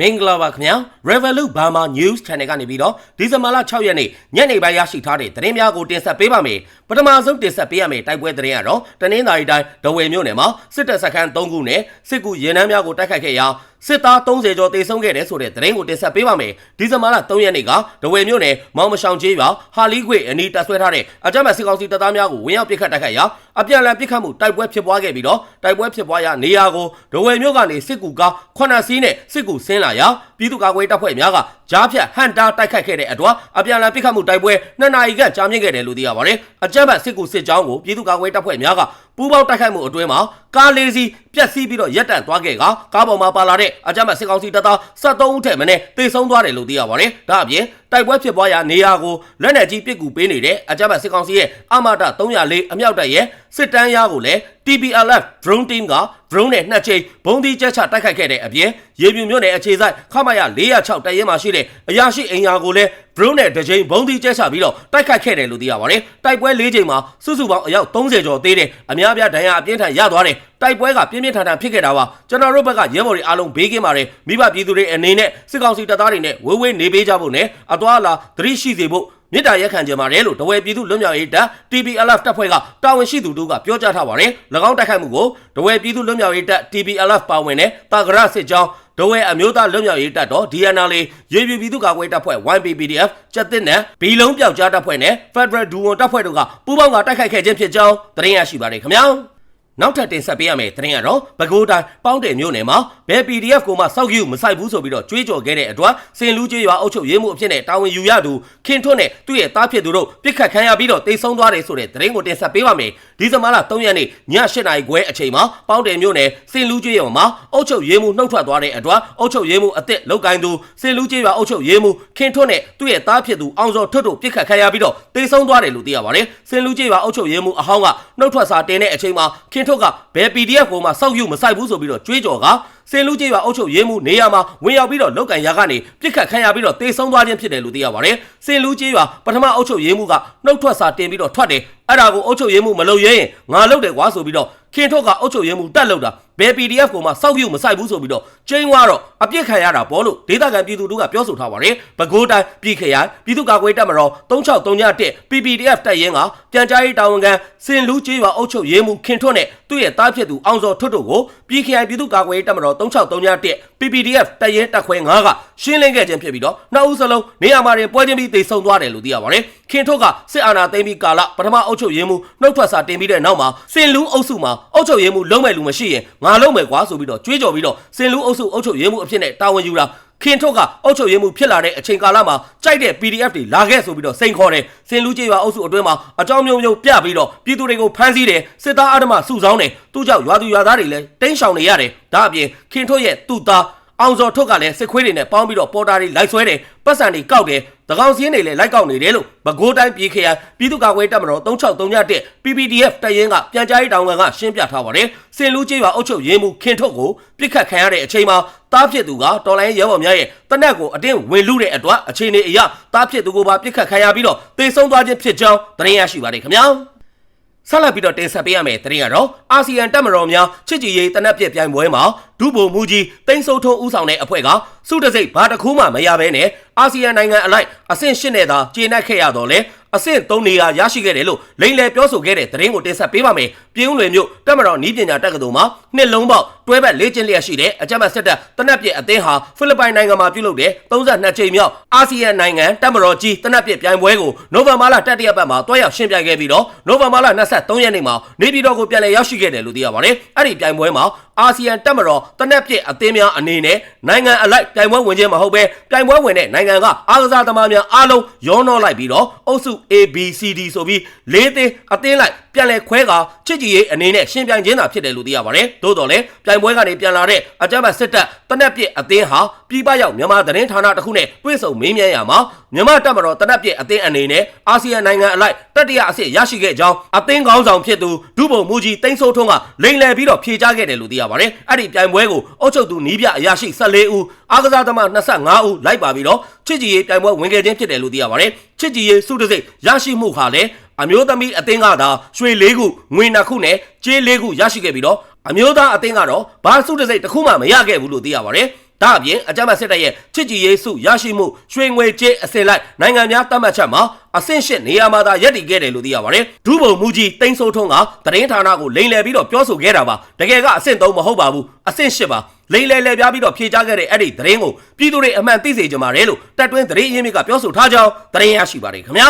မင်္ဂလာပါခင်ဗျာ Revolut Burma News Channel ကနေပြီးတော့ဒီဇင်ဘာလ6ရက်နေ့ညနေပိုင်းရရှိထားတဲ့သတင်းများကိုတင်ဆက်ပေးပါမယ်ပထမဆုံးတင်ဆက်ပေးရမယ့်တိုက်ပွဲသတင်းကတော့တနင်္သာရီတိုင်းဒဝယ်မြို့နယ်မှာစစ်တပ်စခန်း3ခုနဲ့စစ်ကူရင်နှန်းများကိုတိုက်ခိုက်ခဲ့ရာ စစ်သား30ကျော်တေဆုံးခဲ့တယ်ဆိုတဲ့သတင်းကိုတင်ဆက်ပေးပါမယ်ဒီဇင်ဘာလ3ရက်နေ့ကဒဝယ်မြို့နယ်မောင်မရှောင်ကျေးရွာဟာလီခွေအနီးတပ်ဆွဲထားတဲ့အကြမ်းဖက်စစ်ကောင်စီတပ်သားများကိုဝင်ရောက်ပစ်ခတ်တိုက်ခိုက်ရာအပြန်အလှန်ပစ်ခတ်မှုတိုက်ပွဲဖြစ်ပွားခဲ့ပြီးတော့တိုက်ပွဲဖြစ်ပွားရာနေရာကိုဒဝယ်မြို့ကနေစစ်ကူကား9စီးနဲ့စစ်ကူဆင်းလာရာပြည်သူ့ကာကွယ်တပ်ဖွဲ့များကကြားဖြတ်ဟန်တာတိုက်ခိုက်ခဲ့တဲ့အတွက်အပြန်အလှန်ပစ်ခတ်မှုတိုက်ပွဲ2နာရီခန့်ကြာမြင့်ခဲ့တယ်လို့သိရပါတယ်အကြမ်းဖက်စစ်ကူစစ်ကြောင်းကိုပြည်သူ့ကာကွယ်တပ်ဖွဲ့များကပူးပေါင်းတိုက်ခိုက်မှုအတွင်းမှာကားလေးစီးပြက်စီးပြီးတော့ရက်တန့်သွားခဲ့ကကားပေါ်မှာပါလာတဲ့အကြမ်းဖက်စစ်ကောင်စီတပ်သား73ဦးထက်မနည်းတေဆုံးသွားတယ်လို့သိရပါတယ်ဒါအပြင်တိုက်ပွဲဖြစ်ပွားရာနေရာကိုလက်နက်ကြီးပစ်ကူပေးနေတဲ့အကြမ်းဖက်စစ်ကောင်စီရဲ့အမတာ304အမြောက်တပ်ရဲ့စစ်တမ်းရားကိုလည်း TPLF drone team က drone နဲ့နှစ်ချိန်ဘုံဒီကျက်ချတိုက်ခိုက်ခဲ့တဲ့အပြင်ရေပြူမြို့နယ်အခြေစိုက်ခမရ406တပ်ရင်းမှာရှိတဲ့အရာရှိအင်ယာကိုလည်း drone နဲ့တစ်ချိန်ဘုံဒီကျက်ချပြီးတော့တိုက်ခိုက်ခဲ့တယ်လို့သိရပါတယ်တိုက်ပွဲ၄ချိန်မှာစုစုပေါင်းအယောက်30ကျော်သေးတယ်အများပြားဒဏ်ရာအပြင်းထန်ရသွားတယ်တိုက်ပွဲကပြင်းပြင်းထန်ထန်ဖြစ်ခဲ့တာပါကျွန်တော်တို့ဘက်ကရဲဘော်တွေအားလုံးဘေးကင်းပါတယ်မိဘပြည်သူတွေအနေနဲ့စစ်ကောင်စီတပ်သားတွေနဲ့ဝေးဝေးနေပေးကြဖို့နဲ့အသွာအလာသတိရှိစေဖို့မြစ်တာရက်ခံကြမှာတယ်လို့တဝဲပြည်သူလွတ်မြောက်ရေးတပ် TPLF တပ်ဖွဲ့ကတာဝန်ရှိသူတို့ကပြောကြားထားပါတယ်၎င်းတိုက်ခိုက်မှုကိုတဝဲပြည်သူလွတ်မြောက်ရေးတပ် TPLF ပါဝင်တဲ့တာဂရစစ်ကြောင်း ဒဝဲအမျိုးသားလွတ်မြောက်ရေးတပ်တော် DNL ရေပြူပြည်သူ့ကာကွယ်တပ်ဖွဲ့ YPPDF စက်တစ်နဲ့ဘီလုံးပြောက်ကြားတပ်ဖွဲ့နဲ့ Federal Duo တပ်ဖွဲ့တို့ကပူးပေါင်းကတိုက်ခိုက်ခဲ့ခြင်းဖြစ်ကြောင်းသတင်းရရှိပါတယ်ခင်ဗျာနောက်ထပ်တင်ဆက်ပေးရမယ့်သတင်းကတော့ပဲခူးတိုင်းပေါင်းတယ်မြို့နယ်မှာဘယ် PDF ကိုမှစောက်ယူမဆိုင်ဘူးဆိုပြီးတော့ကြွေးကြော်ခဲ့တဲ့အတွက်စင်လူကြီးရွာအုပ်ချုပ်ရေးမှုအဖြစ်နဲ့တာဝန်ယူရသူခင်ထွန်းနဲ့သူ့ရဲ့သားဖြစ်သူတို့ပြစ်ခတ်ခံရပြီးတော့တိတ်ဆုံးသွားတယ်ဆိုတဲ့သတင်းကိုတင်ဆက်ပေးပါမယ် ဒီဇင်ဘာလ3ရက်နေ့ည8နာရီခွဲအချိန်မှာပေါင်းတယ်မြို့နယ်စင်လူကြီးရွာမှာအုပ်ချုပ်ရေးမှုနှုတ်ထွက်သွားတဲ့အတွက်အုပ်ချုပ်ရေးမှုအစ်စ်လောက်ကိုင်းသူစင်လူကြီးရွာအုပ်ချုပ်ရေးမှုခင်ထွန်းနဲ့သူ့ရဲ့သားဖြစ်သူအောင်စောထွတ်တို့ပြစ်ခတ်ခံရပြီးတော့တိတ်ဆုံးသွားတယ်လို့သိရပါတယ်စင်လူကြီးရွာအုပ်ချုပ်ရေးမှုအဟောင်းကနှုတ်ထွက်စာတင်တဲ့အချိန်မှာခင်ထွတ်ကဘယ် PDF ကိုမှစောက်ယူမဆိုင်ဘူးဆိုပြီးတော့ကြွေးကြော်ကစင်လူကြီးရွာအုပ်ချုပ်ရေးမှုနေရာမှာဝင်ရောက်ပြီးတော့လောက်ကန်ရာကနေပြစ်ခတ်ခံရပြီးတော့တေဆုံးသွားခြင်းဖြစ်တယ်လို့သိရပါတယ်စင်လူကြီးရွာပထမအုပ်ချုပ်ရေးမှုကနှုတ်ထွက်စာတင်ပြီးတော့ထွက်တယ် အဲ့ဒါကိုအုပ်ချုပ်ရေးမှုမလုပ်ရဲရင်ငါလုပ်တယ်ကွာဆိုပြီးတော့ ခင်ထုတ်ကအုပ်ချုပ်ရေးမှုတက်လောက်တာဘယ် PDF ကိုမှစောက်ယူမဆိုင်ဘူးဆိုပြီးတော့ကျင်းသွားတော့အပြစ်ခံရတာပေါ့လို့ဒေသခံပြည်သူတို့ကပြောဆိုထားပါတယ်ပဲခူးတိုင်းပြည်ခရိုင်ပြည်သူ့ကာကွယ်တပ်မတော်3631 PPDF တပ်ရင်းကပြန်ကြားရေးတာဝန်ခံစင်လူကြီးရွာအုပ်ချုပ်ရေးမှုခင်ထွတ်နဲ့သူ့ရဲ့တားဖြစ်သူအောင်စောထွတ်တို့ကိုပြည်ခရိုင်ပြည်သူ့ကာကွယ်ရေးတပ်မတော်3631 PPDF တပ်ရင်းတပ်ခွဲ9ကရှင်းလင်းခဲ့ခြင်းဖြစ်ပြီးတော့နှစ်ဦးစလုံးနေရာမှာတင်ပွဲချင်းပြီးတိတ်ဆုံသွားတယ်လို့သိရပါတယ်ခင်ထွတ်ကစစ်အာဏာသိမ်းပြီးကာလပထမအုပ်ချုပ်ရေးမှုနှုတ်ထွက်စာတင်ပြီးတဲ့နောက်မှာစင်လူအုပ်စုမှာအုပ်ချုပ်ရေးမှုလုံးမဲ့လူမရှိရင်ငါလုံးမဲ့ကွာဆိုပြီးတော့ကြွေးကြော်ပြီးတော့စင်လူအုပ်စုအုပ်ချုပ်ရေးမှုအဖြစ်နဲ့တာဝန်ယူတာခင်ထုတ်ကအုပ်ချုပ်ရေးမှုဖြစ်လာတဲ့အချိန်ကာလမှာကြိုက်တဲ့ PDF တွေလာခဲ့ဆိုပြီးတော့စိန်ခေါ်တယ်စင်လူကြီးရွာအုပ်စုအတွင်းမှာအကြောင်းမျိုးမျိုးပြပြီးတော့ပြည်သူတွေကိုဖမ်းဆီးတယ်စစ်သားအဓမ္မစုဆောင်းတယ်သူ့ကြောင့်ရွာသူရွာသားတွေလည်းတင်းရှောင်နေရတယ်ဒါအပြင်ခင်ထုတ်ရဲ့သူ့သား အောင်စောထုတ်ကလည်းစစ်ခွေးတွေနဲ့ပေါင်းပြီးတော့ပေါ်တာတွေလိုက်ဆွဲတယ်ပတ်စံတွေကောက်တယ်တကောင်စင်းတွေလည်းလိုက်ကောက်နေတယ်လို့ပဲခူးတိုင်းပြည်ခရိုင်ပြည်သူ့ကာကွယ်တပ်မတော်3631 PPDF တပ်ရင်းကပြန်ကြားရေးတောင်ခံကရှင်းပြထားပါတယ်စင်လူကြီးရွာအုပ်ချုပ်ရေးမှုခင်ထုတ်ကိုပြစ်ခတ်ခံရတဲ့အချိန်မှာတားဖြစ်သူကတော်လိုင်းရဲဘော်များရဲ့တနက်ကိုအတင်းဝင်လူတဲ့အတွက်အခြေအနေအရတားဖြစ်သူကိုပါပြစ်ခတ်ခံရပြီးတော့တေဆုံးသွားခြင်းဖြစ်ကြောင်းသတင်းရရှိပါတယ်ခင်ဗျာဆက်လက်ပြီးတော့တင်ဆက်ပေးရမယ့်သတင်းကတော့အာဆီယံတပ်မတော်များချစ်ကြည်ရေးတနက်ပြည့်ပြိုင်ပွဲမှာ ဒုဗိုလ်မှူးကြီးတိန်းစိုးထုံးဦးဆောင်တဲ့အဖွဲ့ကစုတစိတ်ဘာတစ်ခုမှမရဘဲနဲ့အာဆီယံနိုင်ငံအလိုက်အဆင့်ရှစ်နဲ့သာကျေနပ်ခဲ့ရတော့လေအဆင့်၃နေရာရရှိခဲ့တယ်လို့လိန်လယ်ပြောဆိုခဲ့တဲ့သတင်းကိုတင်ဆက်ပေးပါမယ်။ပြည်ဦးလွင်မြို့တပ်မတော်နီးပညာတက္ကသိုလ်မှာနှစ်လုံးပေါက်တွဲဘက်လေ့ကျင့်လျက်ရှိတဲ့အကြမ်းဖက်စစ်တပ်တနက်ပြည့်အသင်းဟာဖိလစ်ပိုင်နိုင်ငံမှာပြုလုပ်တဲ့32ကြိမ်မြောက်အာဆီယံနိုင်ငံတပ်မတော်ကြီးတနက်ပြည့်ပြိုင်ပွဲကိုနိုဝင်ဘာလတတိယပတ်မှာတွားရောက်ရှင်းပြခဲ့ပြီးတော့နိုဝင်ဘာလ23ရက်နေ့မှာနေပြည်တော်ကိုပြန်လည်ရောက်ရှိခဲ့တယ်လို့သိရပါတယ်။အဲ့ဒီပြိုင်ပွဲမှာအာဆီယံတပ်မတော်တနက်ပြည့်အသင်းများအနေနဲ့နိုင်ငံအလိုက်ပြိုင်ပွဲဝင်ခြင်းမဟုတ်ပဲပြိုင်ပွဲဝင်တဲ့နိုင်ငံကအားကစားသမားများအားလုံးရောနှောလိုက်ပြီးတော့အုပ်စု A B C D ဆိုပြီးလေးသင်းအသင်းလိုက် ပြန်လည်ခွဲကာချစ်ကြည်ရေးအနေနဲ့ရှင်ပြိုင်ခြင်းသာဖြစ်တယ်လို့သိရပါတယ်။သို့တော်လည်းပြိုင်ပွဲကနေပြန်လာတဲ့အကြမ်းဖက်စစ်တပ်တနက်ပြည့်အသင်းဟာပြည်ပရောက်မြန်မာသတင်းဌာနတစ်ခုနဲ့တွေ့ဆုံမေးမြန်းရမှာမြန်မာတပ်မတော်တနက်ပြည့်အသင်းအနေနဲ့အာဆီယံနိုင်ငံအလိုက်တတိယအဆင့်ရရှိခဲ့ကြောင်းအသင်းကောင်းဆောင်ဖြစ်သူဒုဗိုလ်မှူးကြီးတိန်းစိုးထွန်းကလိန်လည်ပြီးတော့ဖြေကြားခဲ့တယ်လို့သိရပါတယ်။အဲ့ဒီပြိုင်ပွဲကိုအုပ်ချုပ်သူနီးပြအရာရှိ14ဦးအားကစားသမား25ဦးလိုက်ပါပြီးတော့ချစ်ကြည်ရေးပြိုင်ပွဲဝင်ခဲ့ခြင်းဖြစ်တယ်လို့သိရပါတယ်။ချစ်ကြည်ရေးစုတစိတ်ရရှိမှုဟာလည်းအမျိုးသမီးအသင်းကသာရွှေ၄ခုငွေ၂ခုနဲ့ကြေး၄ခုရရှိခဲ့ပြီးတော့အမျိုးသားအသင်းကတော့ဘာစုတစိတ်တစ်ခုမှမရခဲ့ဘူးလို့သိရပါတယ်။ဒဒါအပြင်အကြမ်းဖက်စစ်တပ်ရဲ့ချစ်ကြည်ရေးစုရရှိမှုရွှေငွေကြေးအစင်လိုက်နိုင်ငံများတတ်မှတ်ချက်မှာအဆင့်ရှစ်နေရာမှာသာရပ်တည်ခဲ့တယ်လို့သိရပါတယ်ဒုဗိုလ်မှူးကြီးတိန်းစိုးထွန်းကသတင်းဌာနကိုလိန်လည်ပြီးတော့ပြောဆိုခဲ့တာပါတကယ်ကအဆင့်3မဟုတ်ပါဘူးအဆင့်8ပါလိန်လည်လည်ပြားပြီးတော့ဖြေကြားခဲ့တဲ့အဲ့ဒီသတင်းကိုပြည်သူတွေအမှန်သိစေကြပါလေလို့တက်တွင်းသတင်းအရင်းမြစ်ကပြောဆိုထားကြောင်းသတင်းရရှိပါတယ်ခင်ဗျာ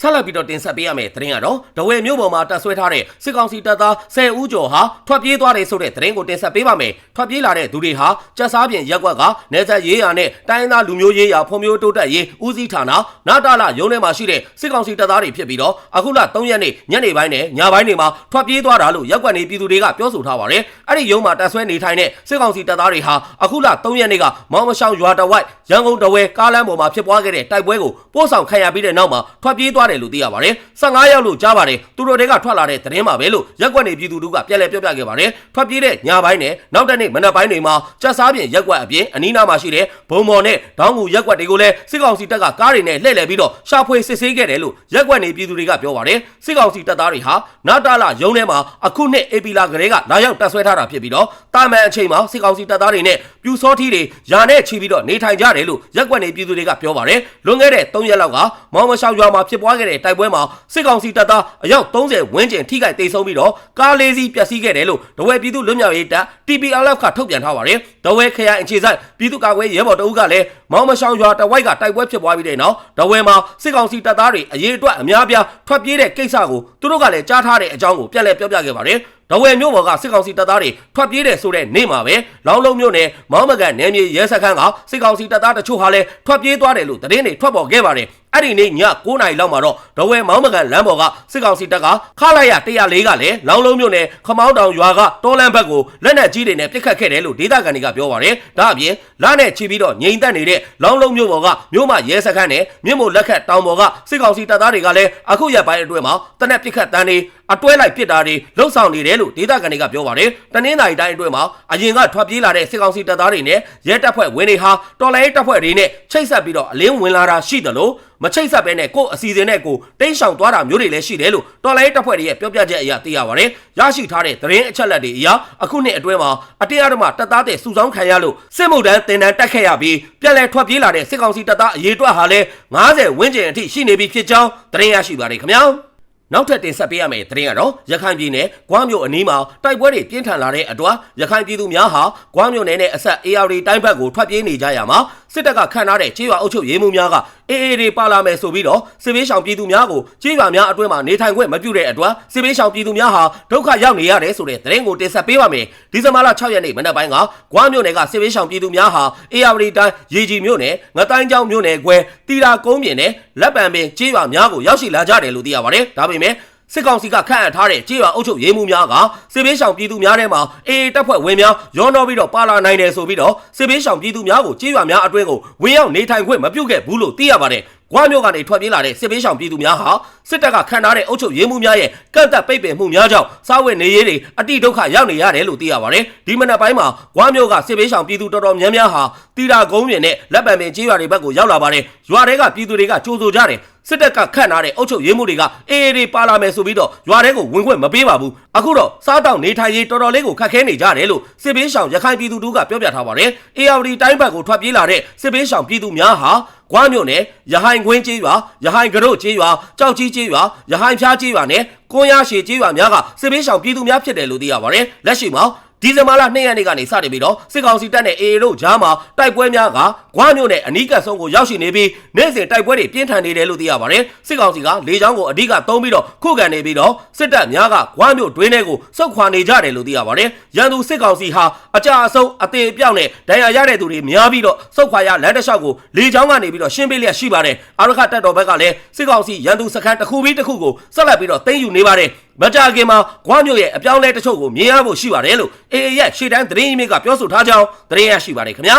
ဆက်လက်ပြီးတော့တင်ဆက်ပေးရမယ့်သတင်းကတော့ဒဝဲမြို့ပေါ်မှာတပ်ဆွဲထားတဲ့စစ်ကောင်စီတပ်သား10ဦးကျော်ဟာထွက်ပြေးသွားတယ်ဆိုတဲ့သတင်းကိုတင်ဆက်ပေးပါမယ်။ထွက်ပြေးလာတဲ့သူတွေဟာကြက်စားပြင်ရက်ကွက်ကနေဆက်ရေးရနဲ့တိုင်းသားလူမျိုးရေးရာဖွံ့ဖြိုးတိုးတက်ရေးဦးစီးဌာနနာတာလာရုံးထဲမှာရှိတဲ့စစ်ကောင်စီတပ်သားတွေဖြစ်ပြီးတော့အခုလ3ရက်နေ့ညနေပိုင်းနဲ့ညပိုင်းတွေမှာထွက်ပြေးသွားတာလို့ရက်ကွက်နေပြည်သူတွေကပြောဆိုထားပါတယ်။အဲ့ဒီရုံးမှာတပ်ဆွဲနေထိုင်တဲ့စစ်ကောင်စီတပ်သားတွေဟာအခုလ3ရက်နေ့ကမောင်မရှောင်ရွာတဝိုက်ရန်ကုန်တဝဲကားလမ်းပေါ်မှာဖြစ်ပွားခဲ့တဲ့တိုက်ပွဲကိုပို့ဆောင်ခံရပြီးတဲ့နောက်မှာထွက်ပြေးသွားတယ်လို့သိရပါတယ်။15ရောက်လို့ကြားပါတယ်။သူတို့တွေကထွက်လာတဲ့သတင်းမှာပဲလို့ရက်ကွက်နေပြည်သူတို့ကပြက်လက်ပြောပြခဲ့ပါတယ်။ထွက်ပြေးတဲ့ညပိုင်းနဲ့နောက်တနေ့မနက်ပိုင်းတွေမှာကြက်စားပြင်ရက်ကွက်အပြင်အနီးနားမှာရှိတဲ့ဘုံမော်နဲ့ဒေါင်းငူရက်ကွက်တွေကိုလည်းစစ်ကောင်စီတပ်ကကားတွေနဲ့လှည့်လည်ပြီးတော့ရှာဖွေစစ်ဆေးခဲ့တယ်လို့ရက်ကွက်နေပြည်သူတွေကပြောပါတယ်။စစ်ကောင်စီတပ်သားတွေဟာနာတာလာရုံးထဲမှာအခုနှစ်အေပီလာကလေးကလာရောက်တပ်ဆွဲထားတာဖြစ်ပြီးတော့တာမန်အချိန်မှာစစ်ကောင်စီတပ်သားတွေနဲ့ပြူစောထီတွေယာနဲ့ချီပြီးတော့နေထိုင်ကြတယ်လို့ရက်ကွက်နေပြည်သူတွေကပြောပါတယ်။လွန်ခဲ့တဲ့3ရက်လောက်ကမောင်မရှောင်ရွာမှာဖြစ်ပွားခဲ့တဲ့တိုက်ပွဲမှာစစ်ကောင်စီတပ်သားအယောက်30ဝန်းကျင်ထိခိုက်ဒေဆုံးပြီးတော့ကားလေးစီးပျက်စီးခဲ့တယ်လို့ဒဝဲပြည်သူလွတ်မြောက်ရေးတပ် TPLF ကထုတ်ပြန်ထားပါတယ်။ဒဝဲခရိုင်အခြေစိုက်ပြည်သူ့ကာကွယ်ရဲဘော်တအုပ်ကလည်းမောင်မရှောင်ရွာတဝိုက်ကတိုက်ပွဲဖြစ်ပွားပြီးတဲ့နောက်ဒဝဲမှာစစ်ကောင်စီတပ်သားတွေအရေးအတွက်အများပြားထွက်ပြေးတဲ့ကိစ္စကိုသူတို့ကလည်းကြားထားတဲ့အကြောင်းကိုပြန်လည်ပြောပြခဲ့ပါတယ်။ဒဝဲမြို့ပေါ်ကစစ်ကောင်စီတပ်သားတွေထွက်ပြေးတယ်ဆိုတဲ့နေ့မှာပဲလောင်းလုံးမြို့နယ်မောင်းမကန်နယ်မြေရဲစခန်းကစစ်ကောင်စီတပ်သားတချို့ဟာလည်းထွက်ပြေးသွားတယ်လို့သတင်းတွေထွက်ပေါ်ခဲ့ပါတယ်။ အဲ့ဒီနေ့ည9:00နာရီလောက်မှာတော့ဒဝဲမောင်းမကန်လမ်းပေါ်ကစစ်ကောင်စီတပ်ကခလာရ104ကလည်းလောင်းလုံးမြို့နယ်ခမောင်းတောင်ရွာကတောလန်းဘက်ကိုလက်နက်ကြီးတွေနဲ့ပစ်ခတ်ခဲ့တယ်လို့ဒေသခံတွေကပြောပါတယ်။ဒါအပြင်လက်နဲ့ချီပြီးတော့ငြိမ်သက်နေတဲ့လောင်းလုံးမြို့ပေါ်ကမြို့မရဲစခန်းနဲ့မြို့မို့လက်ခတ်တောင်ပေါ်ကစစ်ကောင်စီတပ်သားတွေကလည်းအခုရက်ပိုင်းအတွင်းမှာတနက်ပစ်ခတ်တန်းတွေအတွဲလိုက်ပစ်တာတွေလှုပ်ဆောင်နေတယ်လို့ဒေသခံတွေကပြောပါတယ်။တနင်္သာရီတိုင်းအတွင်းမှာအရင်ကထွက်ပြေးလာတဲ့စစ်ကောင်စီတပ်သားတွေနဲ့ရဲတပ်ဖွဲ့ဝင်တွေဟာတော်လိုင်းတပ်ဖွဲ့တွေနဲ့ချိတ်ဆက်ပြီးတော့အလင်းဝင်လာတာရှိတယ်လို့မချိတ်ဆက်ဘဲနဲ့ကို့အစီအစဉ်နဲ့ကိုတင်းရှောင်သွားတာမျိုးတွေလည်းရှိတယ်လို့တော်လိုင်းတပ်ဖွဲ့တွေရဲ့ပြောပြချက်အရသိရပါတယ်။ရရှိထားတဲ့သတင်းအချက်အလက်တွေအရအခုနှစ်အတွင်းမှာအတင်းအဓမ္မတပ်သားတဲ့စုဆောင်းခံရလို့စစ်မှုထမ်းတင်တန်းတက်ခဲ့ရပြီးပြန်လည်ထွက်ပြေးလာတဲ့စစ်ကောင်စီတပ်သားအရေးအတွက်ဟာလည်း90ဝန်းကျင်အထိရှိနေပြီဖြစ်ကြောင်းသတင်းရရှိပါတယ်ခင်ဗျာ။နောက်ထပ်တင်ဆက်ပေးရမယ့်သတင်းကတော့ရခိုင်ပြည်နယ်ဂွမ်းမြို့အနီးမှာတိုက်ပွဲတွေပြင်းထန်လာတဲ့အတွက်ရခိုင်ပြည်သူများဟာဂွမ်းမြို့နယ်နဲ့အဆက် AR တိုင်းဘက်ကိုထွက်ပြေးနေကြရမှာ စစ်တပ်ကခန့်ထားတဲ့ကြေးရွာအုပ်ချုပ်ရေးမှူးများကအေးအေးတွေပါလာမယ်ဆိုပြီးတော့စစ်ဘေးရှောင်ပြည်သူများကိုကြေးရွာများအတွင်းမှာနေထိုင်ခွင့်မပြုတဲ့အတွက်စစ်ဘေးရှောင်ပြည်သူများဟာဒုက္ခရောက်နေရတယ်ဆိုတဲ့သတင်းကိုတင်ဆက်ပေးပါမယ်ဒီဇင်ဘာလ6ရက်နေ့မနက်ပိုင်းကဂွမ်းမြို့နယ်ကစစ်ဘေးရှောင်ပြည်သူများဟာ AR တိုင်းရေကြီးမြို့နယ်ငတိုင်းကျောင်းမြို့နယ်ခွဲတီတာကုန်းပြင်နဲ့လက်ပံပင်ကြေးရွာများကိုရောက်ရှိလာကြတယ်လို့သိရပါတယ်ဒါပေမဲ့ စစ်ကောင်စီကခန့်အပ်ထားတဲ့ကြေးရွာအုပ်ချုပ်ရေးမှူးများကစစ်ဘေးရှောင်ပြည်သူများထဲမှာအေးတပ်ဖွဲ့ဝင်များရောနှောပြီးတော့ပါလာနိုင်တယ်ဆိုပြီးတော့စစ်ဘေးရှောင်ပြည်သူများကိုကြေးရွာများအတွင်းကိုဝင်ရောက်နေထိုင်ခွင့်မပြုခဲ့ဘူးလို့သိရပါတယ်။ဂွားမြို့ကနေထွက်ပြေးလာတဲ့စစ်ဘေးရှောင်ပြည်သူများဟာစစ်တပ်ကခန့်ထားတဲ့အုပ်ချုပ်ရေးမှူးများရဲ့ကန့်သက်ပိတ်ပင်မှုများကြောင့်စားဝတ်နေရေးတွေအတိဒုက္ခရောက်နေရတယ်လို့သိရပါတယ်။ဒီမနက်ပိုင်းမှာဂွားမြို့ကစစ်ဘေးရှောင်ပြည်သူတော်တော်များများဟာတီတာကုန်းပြင်နဲ့လက်ပံပင်ကြေးရွာတွေဘက်ကိုရောက်လာပါတယ်။ရွာတွေကပြည်သူတွေကကြိုးဆိုကြတယ်။ စစ်တပ်ကခန့်ထားတဲ့အုပ်ချုပ်ရေးမှူးတွေကအေးအေးတွေပါလာမယ်ဆိုပြီးတော့ရွာထဲကိုဝင်ခွင့်မပေးပါဘူးအခုတော့စားတောက်နေထိုင်ရေးတော်တော်လေးကိုခက်ခဲနေကြတယ်လို့စစ်ဘေးရှောင်ရခိုင်ပြည်သူတို့ကပြောပြထားပါတယ် ARD တိုင်းဘက်ကိုထွက်ပြေးလာတဲ့စစ်ဘေးရှောင်ပြည်သူများဟာကွားမြို့နယ်ရဟိုင်ခွင်းကျေးရွာရဟိုင်ကရုတ်ကျေးရွာကြောက်ကြီးကျေးရွာရဟိုင်ဖျားကျေးရွာနဲ့ကွန်ရရှည်ကျေးရွာများကစစ်ဘေးရှောင်ပြည်သူများဖြစ်တယ်လို့သိရပါတယ်လက်ရှိမှာ ဒီဇင်ဘာလ2ရက်နေ့ကနေစတင်ပြီးတော့စစ်ကောင်စီတပ်နဲ့ AA တို့ကြားမှာတိုက်ပွဲများကဂွားမြို့နယ်အနီးကပ်ဆုံးကိုရောက်ရှိနေပြီးနေ့စဉ်တိုက်ပွဲတွေပြင်းထန်နေတယ်လို့သိရပါတယ်စစ်ကောင်စီကလေကြောင်းကိုအဓိကသုံးပြီးတော့ခုခံနေပြီးတော့စစ်တပ်များကဂွားမြို့တွင်းထဲကိုစုခွာနေကြတယ်လို့သိရပါတယ်ရန်သူစစ်ကောင်စီဟာအကြအဆုံးအသေးအပြောက်နဲ့ဒဏ်ရာရတဲ့သူတွေများပြီးတော့စုခွာရလမ်းတစ်လျှောက်ကိုလေကြောင်းကနေပြီးတော့ရှင်းပေးလျက်ရှိပါတယ်အာရခတပ်တော်ဘက်ကလည်းစစ်ကောင်စီရန်သူစခန်းတစ်ခုပြီးတစ်ခုကိုဆက်လက်ပြီးတော့သိမ်းယူနေပါတယ် မကြခင်မှာဂွားမြို့ရဲ့အပြောင်းလဲတချို့ကိုမြင်ရဖို့ရှိပါတယ်လို့အေအေရဲ့ရှေ့တန်းသတင်းရင်းမြစ်ကပြောဆိုထားကြောင်းသတင်းရရှိပါတယ်ခင်ဗျာ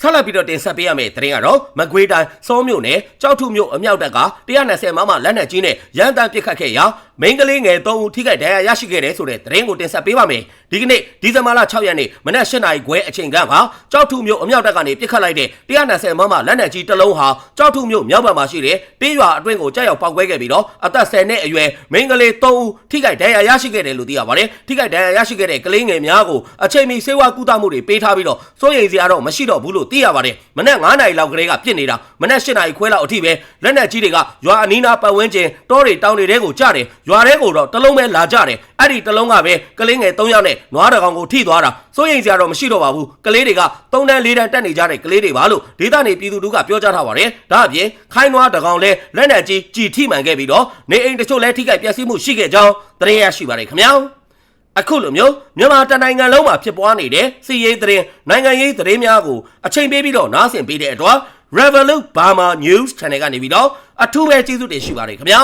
ဆက်လက်ပြီးတော့တင်ဆက်ပေးရမယ့်သတင်းကတော့မကွေးတိုင်းစောမြို့နယ်ကြောက်ထုမြို့အမြောက်တပ်က120မမလက်နက်ကြီးနဲ့ရန်တမ်းပစ်ခတ်ခဲ့ရာ မိန်းကလေးငယ်3ဦးထိခိုက်ဒဏ်ရာရရှိခဲ့တယ်ဆိုတဲ့သတင်းကိုတင်ဆက်ပေးပါမယ်ဒီကနေ့ဒီဇင်ဘာလ6ရက်နေ့မနက်8နာရီခွဲအချိန်ကကကြောက်ထုမြို့အမြောက်တပ်ကနေပစ်ခတ်လိုက်တဲ့120မမလက်နက်ကြီးတစ်လုံးဟာကြောက်ထုမြို့မြောက်ဘက်မှာရှိတဲ့တင်းရွာအတွင်းကိုကြောက်ရောက်ပေါက်ကွဲခဲ့ပြီးတော့အသက်10နှစ်အရွယ်မိန်းကလေး3ဦးထိခိုက်ဒဏ်ရာရရှိခဲ့တယ်လို့သိရပါတယ်ထိခိုက်ဒဏ်ရာရရှိခဲ့တဲ့ကလေးငယ်များကိုအချိန်မီဆေးဝါးကုသမှုတွေပေးထားပြီးတော့စိုးရိမ်စရာတော့မရှိတော့ဘူးလို့သိရပါတယ်မနက်9နာရီလောက်ကလေးကပြစ်နေတာမနက်8နာရီခွဲလောက်အထိပဲလက်နက်ကြီးတွေကရွာအနီးနားပတ်ဝန်းကျင်တောတွေတောင်တွေတဲကိုကြားတယ်ရွာထဲကိုတော့တလုံးပဲလာကြတယ်အဲ့ဒီတလုံးကပဲကလေးငယ်3ယောက်နဲ့နွားတကောင်ကိုထိသွားတာစိုးရိမ်စရာတော့မရှိတော့ပါဘူးကလေးတွေက3တန်း4တန်းတက်နေကြတဲ့ကလေးတွေပါလို့ဒေသနေပြည်သူတို့ကပြောကြားထားပါတယ်ဒါအပြင်ခိုင်းနွားတကောင်လဲလက်နက်ကြီးကြည်ထိမှန်ခဲ့ပြီးတော့နေအိမ်တချို့လဲထိခိုက်ပျက်စီးမှုရှိခဲ့ကြောင်းသတင်းရရှိပါတယ်ခင်ဗျာအခုလိုမျိုးမြန်မာတနိုင်ငံလုံးမှာဖြစ်ပွားနေတဲ့စီရေးသတင်းနိုင်ငံရေးသတင်းများကိုအချိန်ပေးပြီးတော့နားဆင်ပေးတဲ့အတွက် Revolut Burma News Channel ကနေပြီးတော့အထူးပဲကျေးဇူးတင်ရှိပါတယ်ခင်ဗျာ